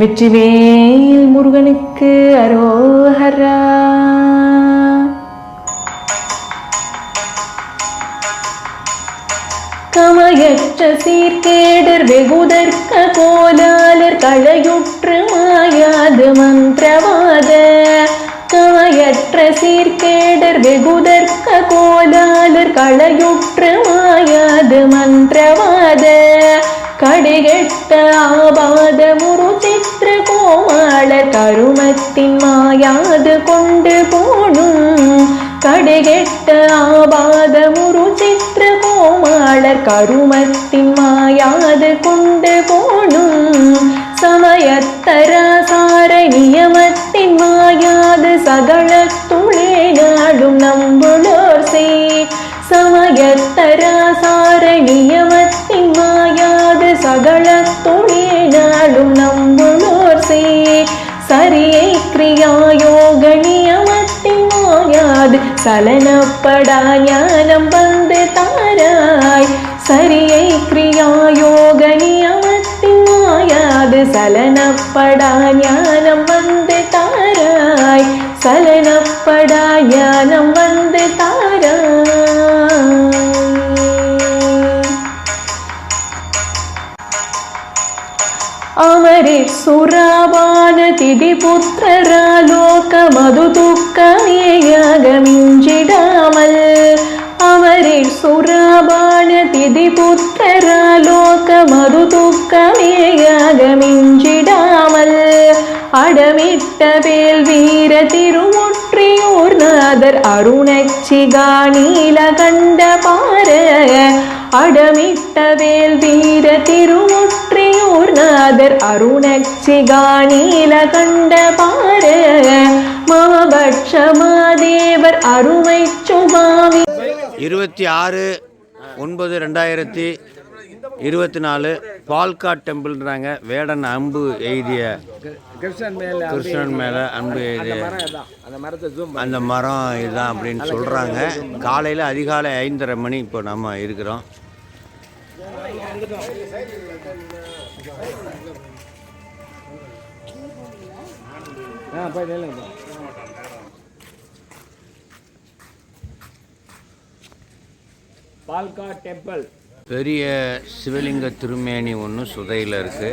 வெற்றிவேல் முருகனுக்கு அரோஹரா. கமயற்ற சீர்கேடர் வெகுதற்க கோலாலர் களையுற்று மாயாது மந்திரவாத. கமயற்ற சீர்கேடர் வெகுதற்க கோலாலர் களையுற்று மாயாது மந்திரவாத. கடிகெட்ட ஆபாத முருதே சித்திர கோமாளர் கருமத்தின் மாயாது கொண்டு போணும் கடுகெட்ட ஆபாத முரு சித்திர கோமாளர் கருமத்தின் மாயாது கொண்டு போணும் சமயத்தராசார நியமத்தின் மாயாது சகல துளே நாடும் நம்புளோர் செய் சமயத்தராசார நியமத்தின் மாயாது சகல துளே நாடும் நம்ப மாயாது சலனப்படா ஞானம் வந்து தாராய். சரியை கிரியாயோக நியமத்தின் மாயாது. சலனப்படா ஞானம் வந்து தாராய். సురాపాన తిది పుత్రరాలోక మధు దుఃఖమేయాగమించిడామల్ അവരിൽ സുരാപാന തിതി പുത്രരാലോക മധു ദുഃഖമേയാഗമിഞ്ചിടാമൽ അടമിട്ട പേൽ വീര തിരുമുട്ടിയൂർ നാദർ അരുണച്ചികാണീല കണ്ട പാര അടമിട്ട പേൽ വീര തിരുമുട്ടി நாதர் அருணச்சிகா நீலகண்ட பார மமபட்சமாதேவர் அருமை சுவாமி இருபத்தி ஆறு ஒன்பது ரெண்டாயிரத்தி இருபத்தி நாலு பால்காட் டெம்பிள்ன்றாங்க. வேடன் அம்பு எய்திய கிருஷ்ணன் மேல மேலே அம்பு எய்திய அந்த அந்த மரம் இதுதான் அப்படின்னு சொல்கிறாங்க காலையில் அதிகாலை ஐந்தரை மணி இப்போ நம்ம இருக்கிறோம். ஆ போய் நில்லுங்க பால்கா டெம்பிள். பெரிய சிவலிங்க திருமேனி ஒன்று சுதையில் இருக்குது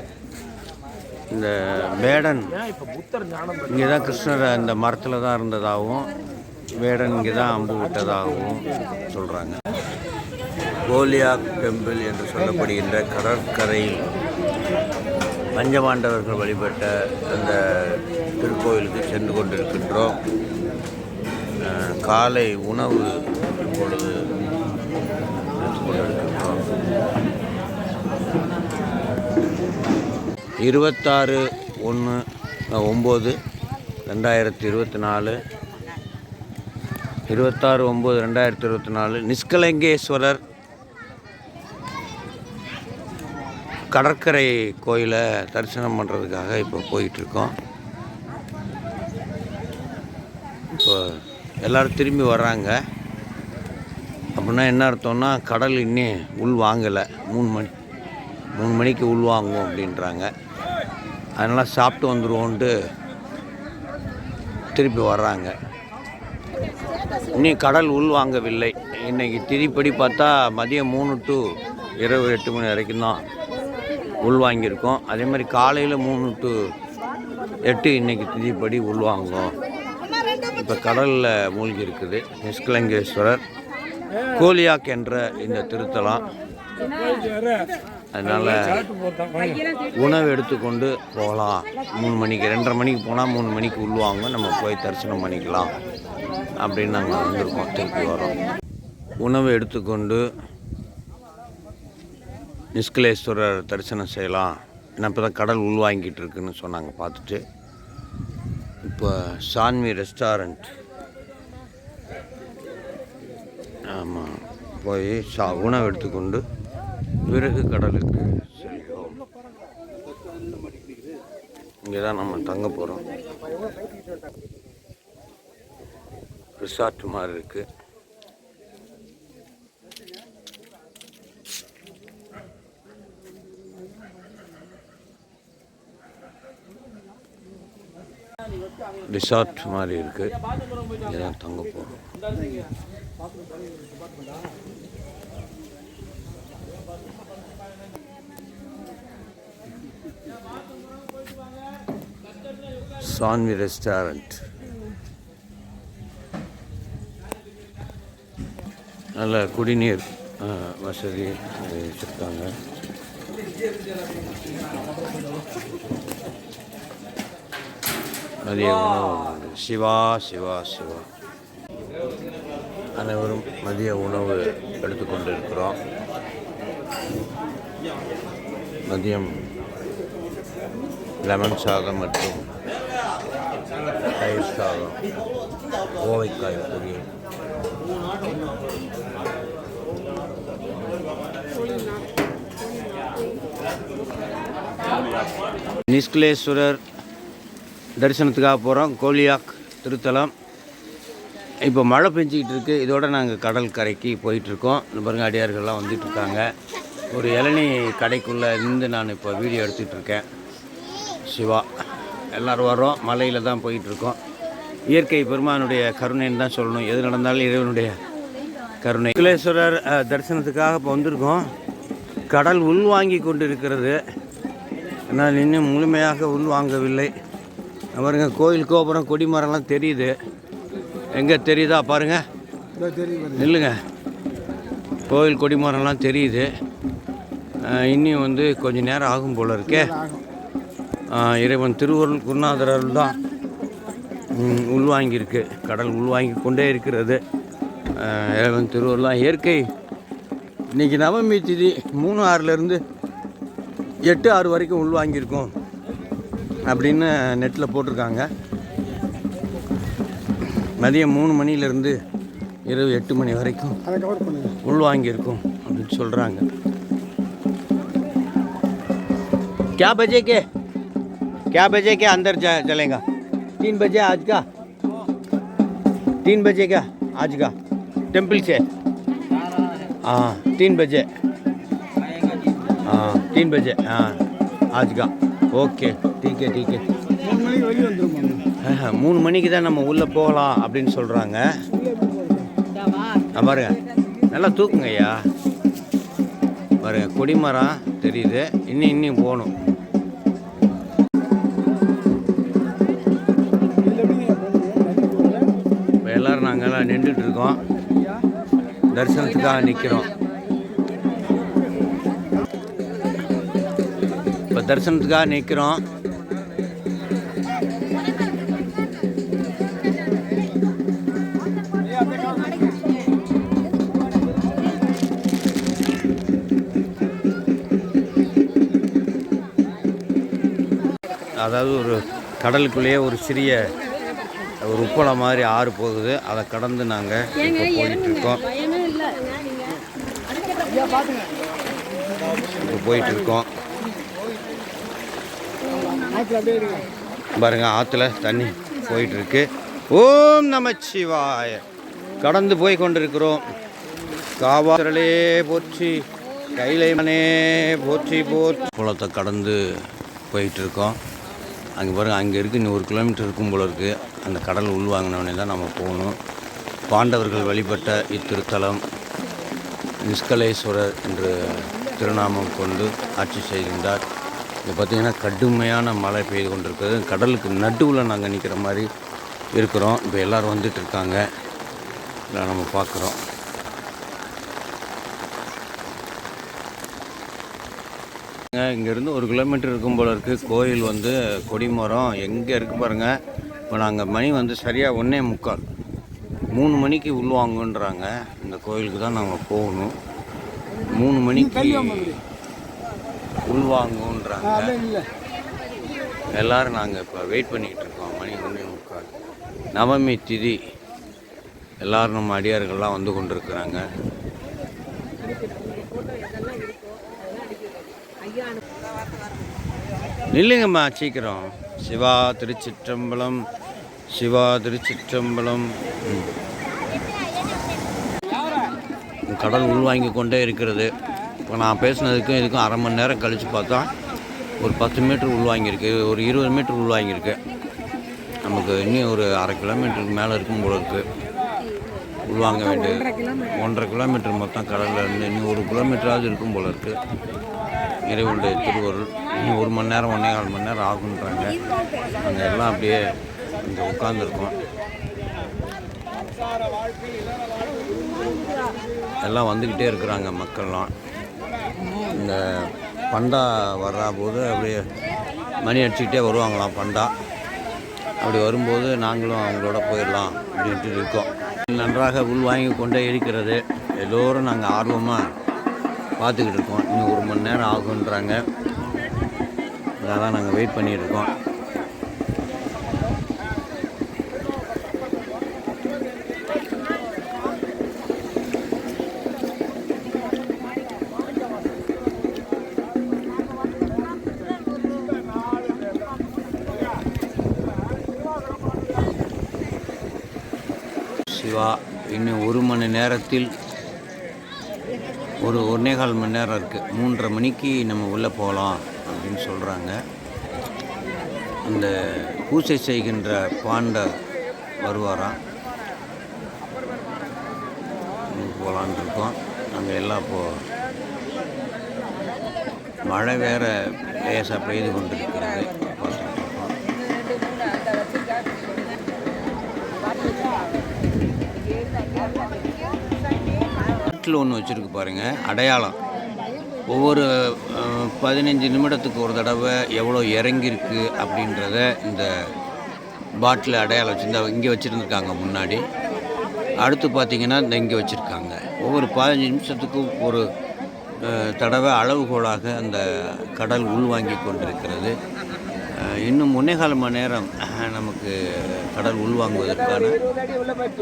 இந்த வேடன் இங்கே தான் கிருஷ்ணர் அந்த மரத்தில் தான் இருந்ததாகவும் வேடன் இங்கே தான் அம்பு விட்டதாகவும் சொல்கிறாங்க கோலியாக் டெம்பிள் என்று சொல்லப்படுகின்ற கடற்கரையில் பஞ்சபாண்டவர்கள் வழிபட்ட அந்த திருக்கோயிலுக்கு சென்று கொண்டிருக்கின்றோம். காலை உணவு இப்பொழுது கொண்டிருக்கின்றோம். இருபத்தாறு ஒன்று ஒம்பது ரெண்டாயிரத்தி இருபத்தி நாலு. இருபத்தாறு ஒம்பது ரெண்டாயிரத்தி இருபத்தி நாலு. நிஷ்கலங்கேஸ்வரர் கடற்கரை கோயிலை தரிசனம் பண்ணுறதுக்காக இப்போ போயிட்டுருக்கோம். இப்போ எல்லோரும் திரும்பி வர்றாங்க. அப்படின்னா என்ன அர்த்தம்னா கடல் இன்னும் உள் வாங்கலை. மூணு மணி மூணு மணிக்கு உள் வாங்குவோம் அப்படின்றாங்க. அதனால் சாப்பிட்டு வந்துடுவோன்ட்டு திருப்பி வர்றாங்க. இன்னும் கடல் உள் வாங்கவில்லை. இன்றைக்கி திதிப்படி பார்த்தா மதியம் மூணு டு இரவு எட்டு மணி வரைக்கும் தான் உள்வாங்கியிருக்கோம். அதே மாதிரி காலையில் மூணு டு எட்டு இன்றைக்கி திதிப்படி உள்வாங்குவோம். இப்போ கடலில் மூழ்கி இருக்குது நிஷ்கலங்கேஸ்வரர் கோலியாக் என்ற இந்த திருத்தலம். அதனால் உணவு எடுத்துக்கொண்டு போகலாம். மூணு மணிக்கு ரெண்டரை மணிக்கு போனால் மூணு மணிக்கு உள்வாங்க நம்ம போய் தரிசனம் பண்ணிக்கலாம். அப்படின்னு நாங்கள் வந்திருக்கோம். திருப்பி வரோம். உணவு எடுத்துக்கொண்டு நிஷ்கலேஸ்வரர் தரிசனம் செய்யலாம். ஏன்னா இப்போ தான் கடல் உள்வாங்கிட்டு இருக்குன்னு சொன்னாங்க பார்த்துட்டு. இப்போ சான்வி ரெஸ்டாரண்ட் ஆமாம் போய் சா உணவு எடுத்துக்கொண்டு பிறகு கடலுக்கு செல்கிறோம். இங்கே தான் நம்ம தங்க போகிறோம் ரிசார்ட் மாதிரி இருக்குது ரிசார்ட் மாதிரி இருக்குது இதெல்லாம் தங்க போகிறோம் சான்வி ரெஸ்டாரண்ட் நல்ல குடிநீர் வசதி வச்சுருக்காங்க. மதிய உணவு உண்டு. சிவா சிவா சிவா. அனைவரும் மதிய உணவு எடுத்துக்கொண்டு இருக்கிறோம் மதியம் லெமன் சாதம் மற்றும் தயிர் சாதம். கோவைக்காய் பொரியல். நிஷ்கலேஸ்வரர் தரிசனத்துக்காக போகிறோம் கோலியாக் திருத்தலம். இப்போ மழை பெஞ்சிக்கிட்டு இருக்குது இதோட நாங்கள் கடல் கரைக்கு போயிட்டுருக்கோம். இந்த பாருங்க அடியார்கள்லாம் வந்துட்டு இருக்காங்க ஒரு இளநீ கடைக்குள்ளே இருந்து நான் இப்போ வீடியோ எடுத்துகிட்டு இருக்கேன். சிவா எல்லோரும் வரோம் மலையில் தான் போயிட்டுருக்கோம். இயற்கை பெருமானுடைய கருணைன்னு தான் சொல்லணும். எது நடந்தாலும் இறைவனுடைய கருணை. குலேஸ்வரர் தரிசனத்துக்காக இப்போ வந்திருக்கோம். கடல் உள்வாங்கி கொண்டு இருக்கிறது ஆனால் இன்னும் முழுமையாக உள்வாங்கவில்லை. பாருங்க கோயில் கோபுரம் கொடிமரம்லாம் தெரியுது. எங்கே தெரியுதா பாருங்க. நில்லுங்க. கோயில் கொடிமரம்லாம் தெரியுது. இன்னும் வந்து கொஞ்ச நேரம் ஆகும் போல இருக்கே. இறைவன் திருவருள் குருநாதரல் தான் உள்வாங்கியிருக்கு. கடல் உள்வாங்கி கொண்டே இருக்கிறது. இறைவன் திருவருளாம் இயற்கை. இன்னைக்கு நவமி திதி மூணு ஆறுலேருந்து எட்டு ஆறு வரைக்கும் உள்வாங்கியிருக்கோம். அப்படின்னு நெட்டில் போட்டிருக்காங்க மதியம் மூணு மணிலேருந்து இரவு எட்டு மணி வரைக்கும் உள்வாங்கியிருக்கும் அப்படின்னு சொல்கிறாங்க क्या बजे के क्या बजे के अंदर जा चलेगा तीन बजे आज का तीन बजे का आज का टेम्पल से हाँ तीन बजे हाँ तीन बजे हाँ आज का ஓகே டிகே மூணு மணிக்கு தான் நம்ம உள்ளே போகலாம் அப்படின்னு சொல்கிறாங்க பாருங்க. நல்லா தூக்குங்க ஐயா. பாருங்க கொடிமரம் தெரியுது. இன்னும் இன்னும் போகணும். இப்போ எல்லோரும் நாங்கள்லாம் நின்றுட்டு இருக்கோம். தரிசனத்துக்காக நிற்கிறோம் இப்போ தரிசனத்துக்காக நிற்கிறோம் அதாவது ஒரு கடலுக்குள்ளேயே ஒரு சிறிய ஒரு உப்பளம் மாதிரி ஆறு போகுது. அதை கடந்து நாங்கள் இப்போ போயிட்டுருக்கோம் இப்போ போயிட்டுருக்கோம் பாருங்க ஆற்றுல தண்ணி போயிட்டுருக்கு ஓம் நமச்சிவாய கடந்து போய் கொண்டிருக்கிறோம். காவாரலே போற்றி கைலைமனே போற்றி போற்றி. குளத்தை கடந்து போயிட்டுருக்கோம் அங்கே பாருங்க அங்கே இருக்குது இன்னும் ஒரு கிலோமீட்டர் இருக்கும் போல இருக்குது அந்த கடல் உள்வாங்கினவனே தான் நம்ம போகணும். பாண்டவர்கள் வழிபட்ட இத்திருத்தலம் நிஷ்கலேஸ்வரர் என்று திருநாமம் கொண்டு ஆட்சி செய்கின்றார். இங்கே பார்த்திங்கன்னா கடுமையான மழை பெய்து கொண்டிருக்கிறது. கடலுக்கு நடுவில் நாங்கள் நிற்கிற மாதிரி இருக்கிறோம். இப்போ எல்லோரும் வந்துட்டு இருக்காங்க. நம்ம பார்க்குறோம் இங்கேருந்து ஒரு கிலோமீட்டர் இருக்கும் போல இருக்குது கோயில் வந்து கொடிமரம் எங்கே இருக்குது பாருங்கள் இப்போ நாங்கள் மணி வந்து சரியாக ஒன்றே முக்கால். மூணு மணிக்கு உள்வாங்கன்றாங்க. இந்த கோயிலுக்கு தான் நாங்கள் போகணும். மூணு மணிக்கு உள்வாங்கன்றாங்க. எல்லாரும் நாங்கள் இப்போ வெயிட் பண்ணிக்கிட்டு இருக்கோம். மணி ஒன்றே முக்கால். நவமி திதி. எல்லாரும் நம்ம அடியார்கள்லாம் வந்து கொண்டிருக்கிறாங்க. நில்லுங்கம்மா சீக்கிரம். சிவா திருச்சிற்றம்பலம் சிவா திருச்சிற்றம்பலம். கடல் உள்வாங்கி கொண்டே இருக்கிறது. இப்போ நான் பேசுனதுக்கும் இதுக்கும் அரை மணி நேரம் கழித்து பார்த்தா ஒரு பத்து மீட்டர் உள்வாங்கியிருக்கு. ஒரு இருபது மீட்டர் உள்வாங்கியிருக்கு. நமக்கு இன்னும் ஒரு அரை கிலோமீட்டருக்கு மேலே இருக்கும் போல இருக்குது உள்வாங்க வேண்டியது. ஒன்றரை கிலோமீட்டர் மொத்தம் கடலில் இருந்து இன்னும் ஒரு கிலோமீட்டராவது இருக்கும் போல இருக்குது இறைவனுடைய திருவருள். இன்னும் ஒரு மணி நேரம் ஒன்றே கால் மணி நேரம் ஆகுன்றாங்க அங்கே எல்லாம் அப்படியே இங்கே உட்காந்துருக்கோம் எல்லாம் வந்துக்கிட்டே இருக்கிறாங்க மக்கள்லாம். இந்த பண்டா வர்ற போது அப்படியே மணி அடிச்சுக்கிட்டே வருவாங்களாம் பண்டா. அப்படி வரும்போது நாங்களும் அவங்களோட போயிடலாம் அப்படின்ட்டு இருக்கோம். நன்றாக உள்வாங்கி கொண்டே இருக்கிறது. எல்லோரும் நாங்கள் ஆர்வமாக பார்த்துக்கிட்டு இருக்கோம். இன்னும் ஒரு மணி நேரம் ஆகுன்றாங்க அதான் நாங்கள் வெயிட் பண்ணிட்டு இருக்கோம் சிவா இன்னும் ஒரு மணி நேரத்தில் ஒரு ஒன்றே கால் மணி நேரம் இருக்குது மூன்றரை மணிக்கு நம்ம உள்ளே போகலாம். அப்படின்னு சொல்கிறாங்க அந்த பூசை செய்கின்ற பாண்டர் வருவாராம். போகலான் இருக்கோம். அங்கே எல்லாம் இப்போது மழை வேற லேசாக பெய்து கொண்டிருக்கிறது. பார்த்துட்டு இருக்கோம். வீட்டில் ஒன்று வச்சுருக்கு பாருங்க. அடையாளம். ஒவ்வொரு பதினஞ்சு நிமிடத்துக்கு ஒரு தடவை எவ்வளோ இறங்கியிருக்கு அப்படின்றத இந்த பாட்டில் அடையாளம் வச்சு இங்கே வச்சுருந்துருக்காங்க முன்னாடி. அடுத்து பார்த்தீங்கன்னா இந்த இங்கே வச்சுருக்காங்க. ஒவ்வொரு பதினஞ்சு நிமிஷத்துக்கும் ஒரு தடவை அளவுகோலாக அந்த கடல் உள்வாங்கி கொண்டிருக்கிறது. இன்னும் ஒன்னே கால் மணி நேரம் நமக்கு கடல் உள்வாங்குவதற்கான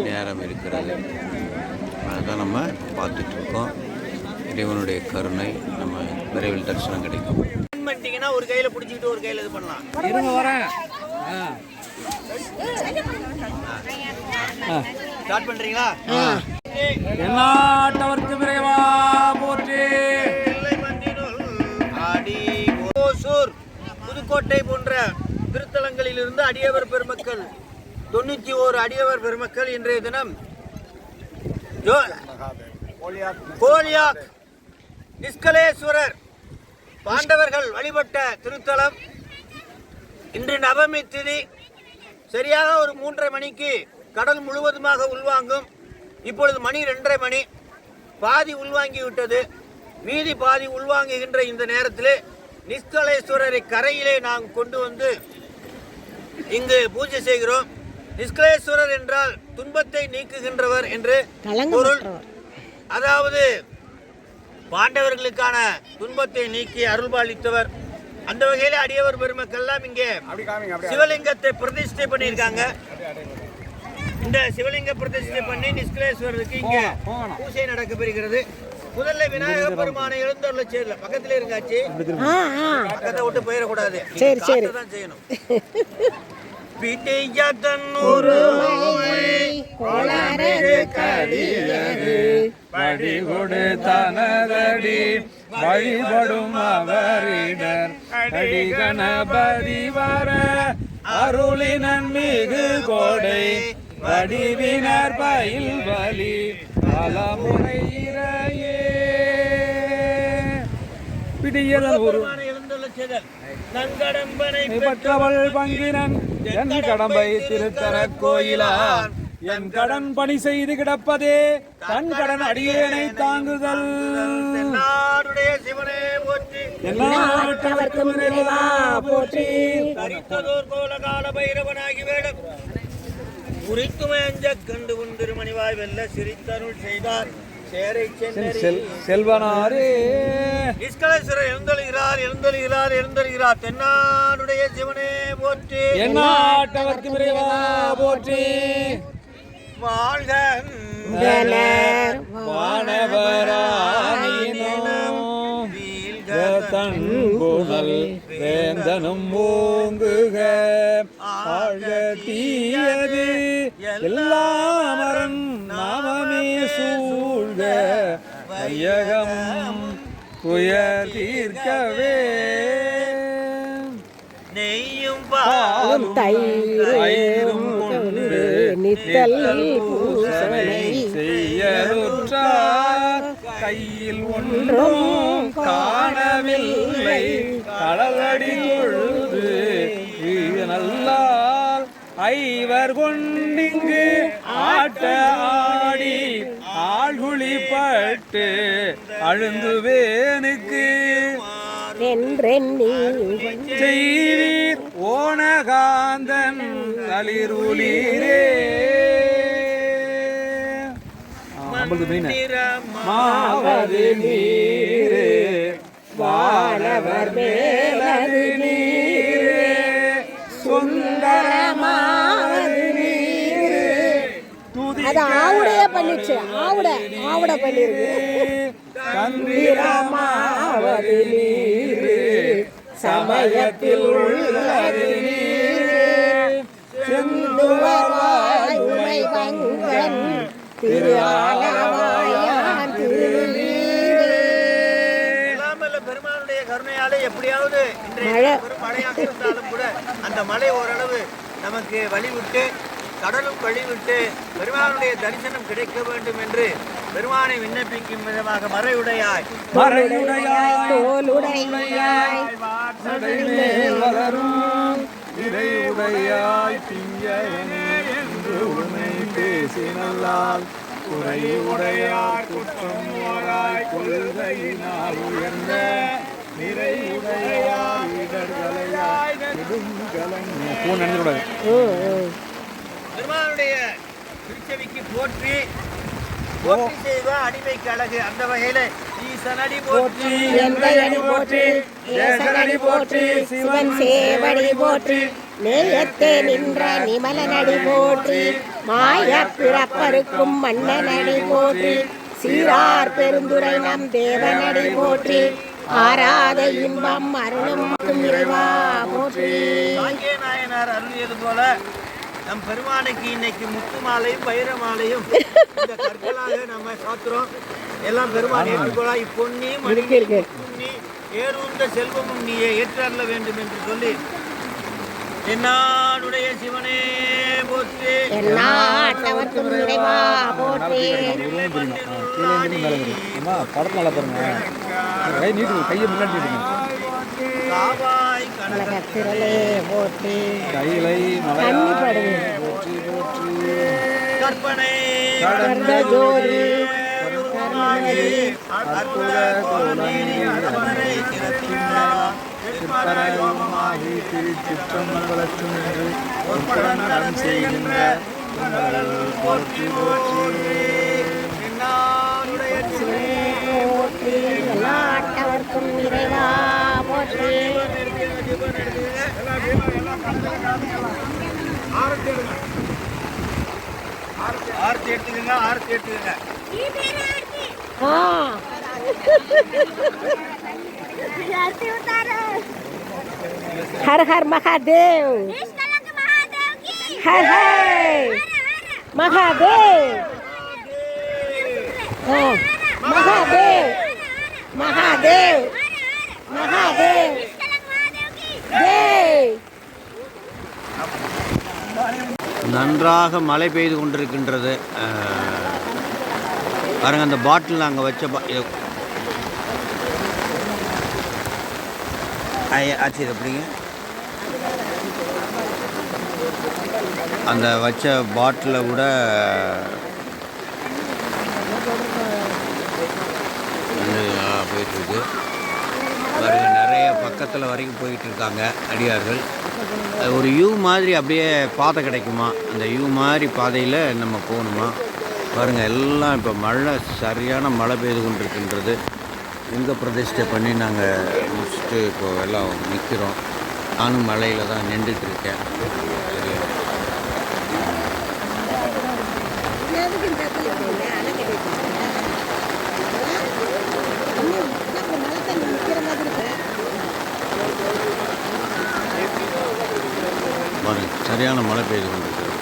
நேரம் இருக்கிறது. அதுதான் நம்ம பார்த்துட்ருக்கோம். இறைவனுடைய கருணை நம்ம விரைவில் தரிசனம் கிடைக்கும். பண்ணிட்டீங்கன்னா ஒரு கையில் பிடிச்சிக்கிட்டு ஒரு கையில் இது பண்ணலாம். இருங்க வரேன். ஸ்டார்ட் பண்ணுறீங்களா என்னாட்டவர்க்கு விரைவா போற்றி. ஆடி ஓசூர் புதுக்கோட்டை போன்ற திருத்தலங்களிலிருந்து அடியவர் பெருமக்கள் தொண்ணூற்றி ஓரு அடியவர் பெருமக்கள் இன்றைய தினம் கோலியாக் நிஸ்கலேஸ்வரர் பாண்டவர்கள் வழிபட்ட திருத்தலம். இன்று நவமி திதி. சரியாக ஒரு மூன்றரை மணிக்கு கடல் முழுவதுமாக உள்வாங்கும். இப்பொழுது மணி ரெண்டரை மணி. பாதி உள்வாங்கி விட்டது மீதி பாதி உள்வாங்குகின்ற இந்த நேரத்தில் நிஸ்கலேஸ்வரரை கரையிலே நாம் கொண்டு வந்து இங்கு பூஜை செய்கிறோம். நிஸ்கலேஸ்வரர் என்றால் துன்பத்தை நீக்குகின்றவர் என்று பொருள். அதாவது பாண்டவர்களுக்கான துன்பத்தை நீக்கி அருள்பாலித்தவர். அந்த வகையில அடியவர் பெருமக்கள் எல்லாம் இங்கே சிவலிங்கத்தை பிரதிஷ்டை பண்ணியிருக்காங்க. இந்த சிவலிங்க பிரதிஷ்டை பண்ணி நிஷ்கலேஸ்வரருக்கு இங்க பூஜை நடக்கப்பெறுகிறது முதல்ல விநாயகர் பெருமானை எழுந்தருள செய்யல. பக்கத்துல இருக்காச்சு. பக்கத்தை விட்டு போயிடக்கூடாது. சரி சரி. தான் செய்யணும். பிடிய தன்னூறு வழி தனதடி வழிபடும் அவரிடர். அடி கணபதி வர அருளினன் மிகு கோடை வடிவினர் பயில் வலி பலமுறை பிடியதன் ஒரு பெருமானை பங்கினன் என் கடம்பை திருத்தர கோயிலான் என் கடன் பணி செய்து கிடப்பதே தன் கடன் அடியேனை தாங்குதல். சிவனே போற்றி. எல்லாவற்றவர்க்கும் போற்றி. தரித்ததோர் கோல கால பைரவனாகி வேடம். குறித்துமை அஞ்ச கண்டு உந்திருமணிவாய் வெல்ல சிரித்தருள் செய்தார். செல்வனாரே. நிஷ்கலேஸ்வரர் எழுந்தொழுகிறார் எழுந்தொழுகிறார் எழுந்தொழுகிறார் தென்னாடுடைய சிவனே போற்றி. இறைவா போற்றி. வாழ்க. வானவரானினும் தன் புனல் வேந்தனும் ஓங்குக. ஆழ்க தீயது எல்லாம் அரண் நாமமே சூழ்க. வையகம் துயர் தீர்க்கவே நெய்யும் பாலும் தயிரும் கொண்டு பூசனை செய்யலுற்றார். கையில் ஒன்றும் காணவில்லை. கடலடி தொழுது நல்லால் ஐவர் கொண்டிங்கு ஆட்ட ஆடி ஆழ்குழிப்பட்டு அழுந்துவேனுக்கு. செய்தீர் ஓனகாந்தன் தளிருளீரே. மாவது நீரே வாழவர் மேலது நீரே. சுந்தரமா அது ஆவுடைய பண்ணிச்சு ஆவுட ஆவுட பண்ணிருக்கு கந்திரமாவது நீரே சமயத்தில் உள்ளது நீரே. செந்துவராய் உமை பங்கன் திரு ஆலவாயான் திருநீரே பெருமானுடைய கருணையாலே எப்படியாவது இன்றைய மழையாக இருந்தாலும் கூட அந்த மழை ஓரளவு நமக்கு வழிவிட்டு கடலும் வழிவிட்டு பெருமானுடைய தரிசனம் கிடைக்க வேண்டும் என்று பெருமானை விண்ணப்பிக்கும் விதமாக மறையுடையாய். மறையுடையாய் தோலுடையாய் வளரும். இறையுடையாய் திங்கவனே என்று உன்னை பேசினல்லால் குறையுடையார் குற்றம் ஓராய் கொள்கையினால் உயர்ந்த நிறையுடையார் இடர்களையாய் நெடுங்கலன் பெருமானுடைய திருச்செவிக்கு போற்றி போற்றி செய்வ அடிமைக்கு அழகு. அந்த வகையில ஈசனடி போற்றி. எந்தையடி போற்றி தேசனடி போற்றி சிவன் சேவடி போற்றி நேயத்தே நின்ற நிமலனடி போற்றி மாய பிறப்பருக்கும் மன்னனடி போற்றி சீரார் பெருந்துரை நம் தேவனடி போற்றி ஆராத இன்பம் அருளும் இறைவா போற்றி. நாயனார் அருளியது போல நம் பெருமானுக்கு இன்னைக்கு முத்து மாலையும் வைர மாலையும் இந்த கற்களாக நம்ம சாத்துறோம். எல்லாம் பெருமான் ஏற்றுக்கொள்ளா இப்பொன்னி மணி பொன்னி ஏறுந்த செல்வமும் நீயே ஏற்றல்ல வேண்டும் என்று சொல்லி என்னாடுடைய சிவனே போற்றி. எந்நாட்டவர்க்கும் இறைவா போற்றி. அம்மா படத்துல கையை முன்னாடி கனகத்திரளே போற்றி. கற்பனை கடந்த ஜோதி. செய்கின்ற எல்லாட்டவர்க்கும் இறைவா போற்றி. ஆர்த்தி எடுத்துக்கங்க ஆர்த்தி எடுத்துக்கங்க ஆ हर हर महादेव हर हर महादेव हाँ, महादेव महादेव महादेव जय நன்றாக மழை பெய்து கொண்டிருக்கின்றது. பாருங்க அந்த பாட்டில் நாங்கள் வச்ச ஆச்சு எப்படிங்க அந்த வச்ச பாட்டில் கூட போயிட்டுருக்கு பாருங்க நிறைய பக்கத்தில் வரைக்கும் போயிட்டு இருக்காங்க அடியார்கள். அது ஒரு யூ மாதிரி அப்படியே பாதை கிடைக்குமா? அந்த யூ மாதிரி பாதையில் நம்ம போகணுமா? பாருங்கள் எல்லாம் இப்போ மழை சரியான மழை பெய்து கொண்டிருக்கின்றது. இந்த பிரதிஷ்டை பண்ணி நாங்கள் முடிச்சுட்டு இப்போ எல்லாம் நிற்கிறோம் நானும் மழையில் தான் நின்றுட்டு இருக்கேன். பாருங்கள் சரியான மழை பெய்து கொண்டிருக்கிறது.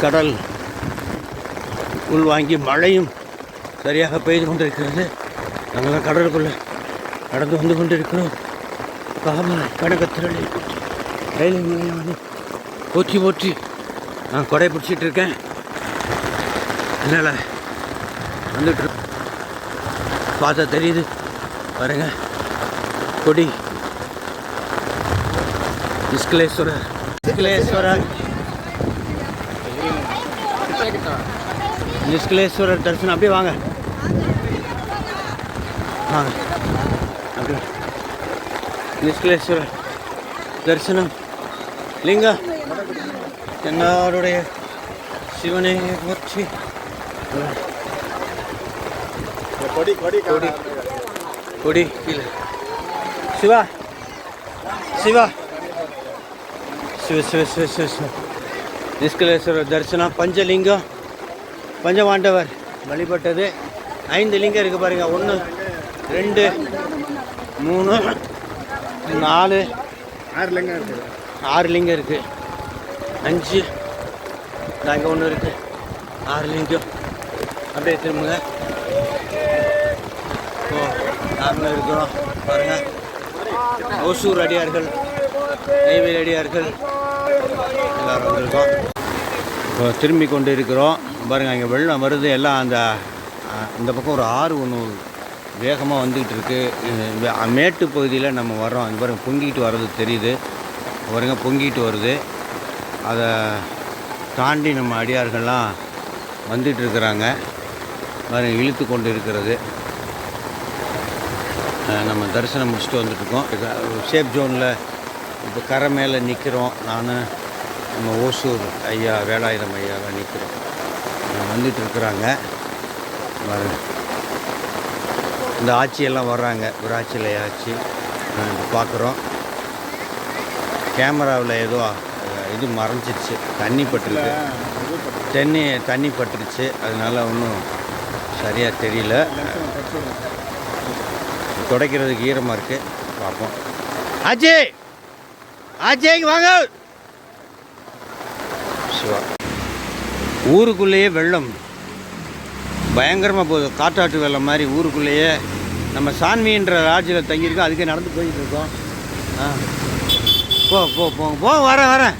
கடல் உள்வாங்கி மழையும் சரியாக பெய்து கொண்டிருக்கிறது. நாங்கள் கடலுக்குள்ளே நடந்து வந்து கொண்டிருக்கிறோம். காவல் கனகத்திரளை கையில் போற்றி போற்றி நான் கொடை பிடிச்சிட்டு இருக்கேன். என்னால் வந்துட்டு பார்த்தா தெரியுது. பாருங்கள் கொடி. நிஷ்கலேஸ்வரர் நிஷ்கலேஸ்வரர் நிஷ்கலேஸ்வரர் தரிசனம் அப்படியே வாங்க வாங்க அப்படியே நிஷ்கலேஸ்வரர் தரிசனம் லிங்கம் எல்லாருடைய சிவனை போற்றி கொடி கொடி கொடி கொடி கீழே சிவா சிவா சிவ நிஷ்கலேஸ்வரர் தரிசனம். பஞ்சலிங்கம். பஞ்சமாண்டவர் வழிபட்டது. ஐந்து லிங்கம் இருக்குது பாருங்க. ஒன்று ரெண்டு மூணு நாலு. ஆறு லிங்கம் இருக்குது ஆறு லிங்கம் இருக்குது அஞ்சு. அங்கே ஒன்று இருக்குது ஆறு லிங்கம். அப்படியே திரும்புங்க. ஓ நாங்களும் இருக்கிறோம் பாருங்கள் ஓசூர் அடியார்கள். நெய்வேலி அடியார்கள் வந்திருக்கோம். இப்போ திரும்பி கொண்டு இருக்கிறோம் பாருங்கள் இங்கே வெள்ளம் வருது. எல்லாம் அந்த இந்த பக்கம் ஒரு ஆறு ஒன்று வேகமாக வந்துக்கிட்டு இருக்குது மேட்டு பகுதியில் நம்ம வர்றோம். இங்கே பாருங்க பொங்கிட்டு வர்றது தெரியுது. பாருங்க பொங்கிட்டு வருது. அதை தாண்டி நம்ம அடியார்கள்லாம் வந்துட்டு இருக்கிறாங்க. பாருங்க இழுத்து கொண்டு இருக்கிறது நம்ம தரிசனம் முடிச்சுட்டு வந்துட்டுருக்கோம் சேஃப் ஜோனில் இப்போ கரை மேலே நிற்கிறோம். நான் நம்ம ஓசூர் ஐயா வேலாயுதம் ஐயாவை நிற்கிறோம். வந்துட்டு இருக்கிறாங்க. இந்த ஆட்சியெல்லாம் வர்றாங்க. விராட்சியில் ஆட்சி. இப்போ பார்க்குறோம். கேமராவில் ஏதோ இது மறைஞ்சிருச்சு. தண்ணி பட்டிருக்கு. தண்ணி தண்ணி பட்டுருச்சு. அதனால ஒன்றும் சரியாக தெரியல. துடைக்கிறதுக்கு ஈரமாக இருக்கு. பார்ப்போம். ஆச்சி ஆச்சேங்க வாங்க. சிவா ஊருக்குள்ளேயே வெள்ளம். பயங்கரமாக போகுது. காட்டாற்று வெள்ளம் மாதிரி ஊருக்குள்ளேயே. நம்ம சான்மின்ற ராஜ்யத்தில் தங்கியிருக்கோம். அதுக்கே நடந்து போயிட்டு இருக்கோம். ஆ. போ போ போ போ வரேன் வரேன்.